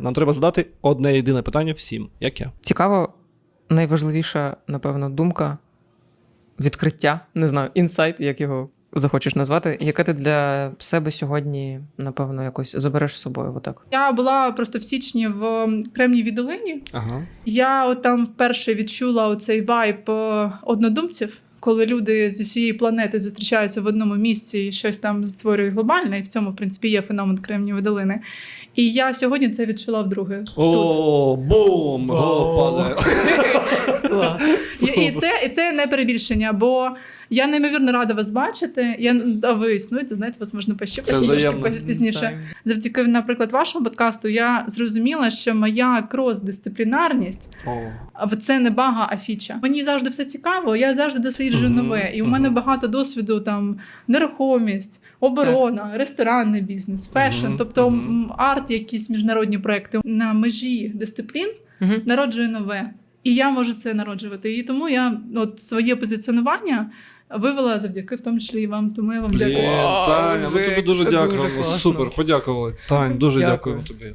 Нам треба задати одне єдине питання всім. Яке? Цікаво, найважливіша, напевно, думка, відкриття, не знаю, інсайт, як його захочеш назвати. Яке ти для себе сьогодні, напевно, якось забереш з собою? Отак. Я була просто в січні в Кремнієвій долині. Ага. Я от там вперше відчула оцей вайб е, однодумців, коли люди з усієї планети зустрічаються в одному місці і щось там створюють глобальне, і в цьому, в принципі, є феномен Кремнієвої долини. І я сьогодні це відчула вдруге. тут. О, бум! Клас. І, і, це, і це не перебільшення, бо я неймовірно рада вас бачити. Я, а ви існуєте, знаєте, вас можна пощупати трошки пізніше. Завдяки, наприклад, вашому подкасту я зрозуміла, що моя крос-дисциплінарність О. це не бага, а фіча. Мені завжди все цікаво. Я завжди досліджую нове. І у мене багато досвіду там нерухомість, оборона, ресторанний бізнес, фешн, тобто арт, якісь міжнародні проекти на межі дисциплін Мгм. народжує нове. І я можу це народжувати. І тому я от своє позиціонування вивела завдяки в тому числі і вам. Тому я вам дякую. Тань, ми тобі дуже дякуємо. Супер, подякували. Тань, дуже Дякую. дякуємо тобі.